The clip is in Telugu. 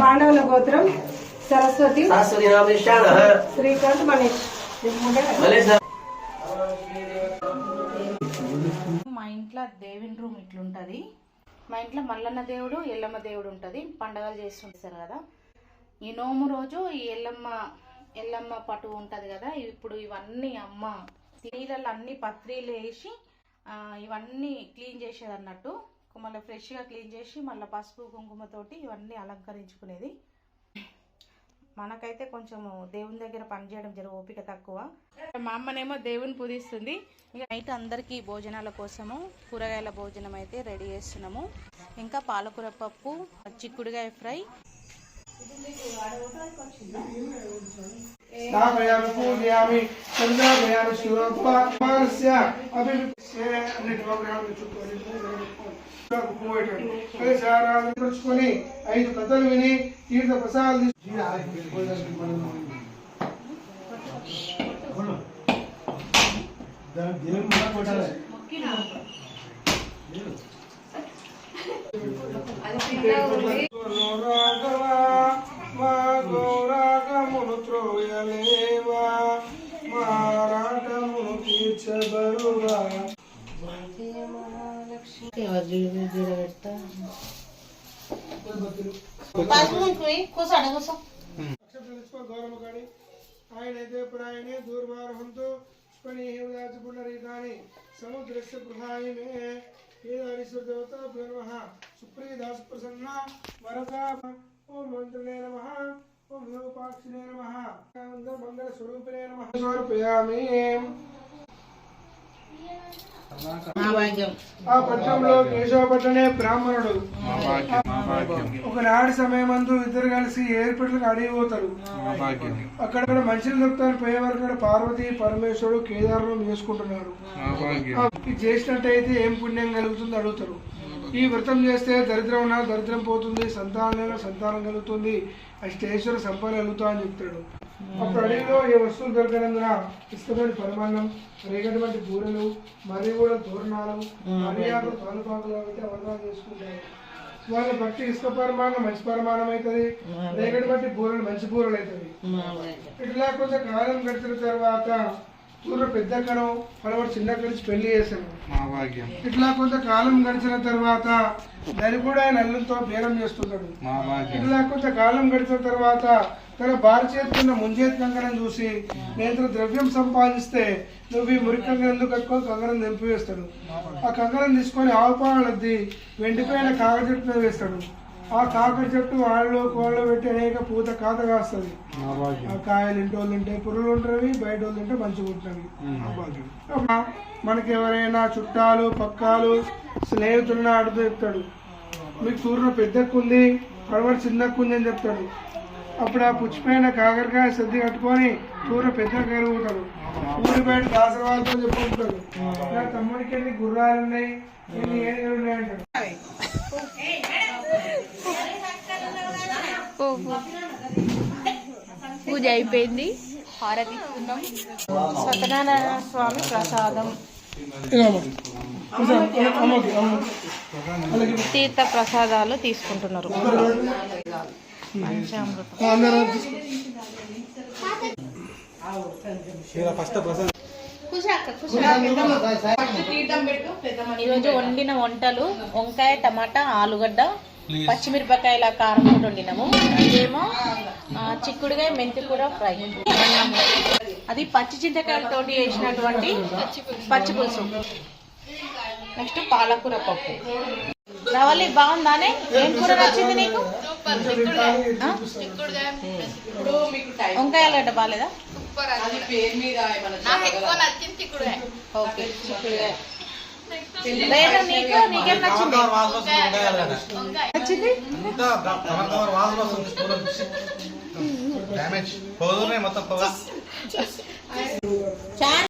పాండవుల గోత్రం సరస్వతి శ్రీకాంత్ మనీష్ మా ఇంట్లో దేవుని రూమ్ ఇట్లుంటుంది. మా ఇంట్లో మల్లన్న దేవుడు ఎల్లమ్మ దేవుడు ఉంటుంది. పండగలు చేస్తుంటారు కదా. ఈ నోము రోజు ఈ ఎల్లమ్మ ఎల్లమ్మ పటు ఉంటుంది కదా. ఇప్పుడు ఇవన్నీ అమ్మ నీళ్ళల్లో అన్ని పత్రీలు వేసి ఆ, ఇవన్నీ క్లీన్ చేసేది అన్నట్టు మళ్ళీ ఫ్రెష్గా క్లీన్ చేసి మళ్ళీ పసుపు కుంకుమతోటి ఇవన్నీ అలంకరించుకునేది. మనకైతే కొంచెం దేవుని దగ్గర పనిచేయడం జర ఓపిక తక్కువ. మా అమ్మనేమో దేవుని పూజిస్తుంది. నైట్ అందరికీ భోజనాల కోసము కూరగాయల భోజనం అయితే రెడీ చేస్తున్నాము. ఇంకా పాలకూర పప్పు చిక్కుడుగాయ ఫ్రై. చుట్టుకొని ఐదు కథలు విని తీర్థ ప్రసాదాలు రాఘవ గౌరవ కానీ ఆయన అయితే ప్రాయణే దూర్వారహంతో స్పణీదాచ సముద్రస్య గృహాయినే కేదారీశ్వర దేవత నమః. సుప్రీదాస ప్రసన్న వరదా ఓం ఓం మంగళ స్వరూపిణే సమర్పయామి ఆ పట్టణంలో కేశవపట్టణే బ్రాహ్మణుడు. ఒకనాడు సమయమందు ఇద్దరు కలిసి ఏర్పట్లకు అడిగిపోతారు. అక్కడ మంచిని దొరుకుతాను పోయే వరకు పార్వతి పరమేశ్వరుడు కేదారులు చేసుకుంటున్నారు చేసినట్టయితే ఏం పుణ్యం కలుగుతుంది అడుగుతారు. ఈ వ్రతం చేస్తే దరిద్రం ఉన్నా దరిద్రం పోతుంది సంతానం సంతానం కలుగుతుంది అష్టేశ్వర సంపద కలుగుతా అని చెప్తాడు. అప్పుడు అడవిలో ఏ వస్తువులు దొరకనందున ఇష్టమైన పరిమాణం రేగటువంటి బూరెలు మరియు కూడా తోరణాలు మరియాకు తోలపాకులు అయితే వర్ణాలు చేసుకుంటారు. వాళ్ళ భక్తి ఇసుక పరిమాణం మంచి పరిమాణం అవుతుంది. రేగడి బట్టి బూరలు మంచి బూరలు అవుతుంది. ఇట్లా కొంచెం కాలం గడిచిన తర్వాత ఊరు పెద్ద కణం పలవాడు చిన్న కలిసి పెళ్ళి చేశాను ఇట్లా కొంత కాలం గడిచిన తర్వాత దాని కూడా ఆయన అల్లుతో బేరం చేస్తున్నాడు. ఇట్లా కొంత కాలం గడిచిన తర్వాత తన భార్య చేతుకున్న ముంజేతి కంకణం చూసి నేను ద్రవ్యం సంపాదిస్తే నువ్వు ఈ మురికి కంకణం ఎందుకు కట్టుకొని కంకణం నింపివేస్తాడు ఆ కంకణం తీసుకొని ఆవు పాలద్ది వెండిపోయిన కాకర చెట్టు మీద వేస్తాడు. ఆ కాకర చెట్టు వాళ్ళు కోళ్ళు పెట్టి అనేక పూత కాత కాస్తుంది. ఆ కాయలు ఇంటి వాళ్ళు తింటే పురుగులు ఉంటాయి బయట వాళ్ళు తింటే మంచిగా ఉంటున్నవి మనకి ఎవరైనా చుట్టాలు పక్కాలు స్నేహితులను అడుగుతూ చెప్తాడు. మీకు తూర్న పెద్దక్కుంది పడవడు చిన్నక్కుంది అని చెప్తాడు. అప్పుడు ఆ పుచ్చిపోయిన కాకరకాయ సర్ది కట్టుకొని పెద్దకాయలు ఉంటాడు ఊరి బయట దాసరాలతో చెప్పుకుంటాడు నా తమ్ముడికి ఎన్ని గుర్రాలు ఉన్నాయి ఎన్ని ఏనుగులు ఉన్నాయి అంటాడు పూజ అయిపోయింది. హారతి సత్యనారాయణ స్వామి ప్రసాదం. తీర్థ ప్రసాదాలు తీసుకుంటున్నారు. ఈరోజు వండిన వంటలు వంకాయ టమాటా ఆలుగడ్డ పచ్చిమిరపకాయల కారం కూడా వండినాము. ఇదేమో చిక్కుడుగాయ మెంతి కూర ఫ్రై. అది పచ్చి చింతకాయలతోటి వేసినటువంటి పచ్చి పులుసు. నెక్స్ట్ పాలకూర పప్పు. రవలి బాగుందానే? ఏం కూర నచ్చింది నీకు? వంకాయ ఆలుగడ్డ బాగాలేదా ఓకే. నచ్చింది నచ్చింది? డ్యామేజ్. మొత్తం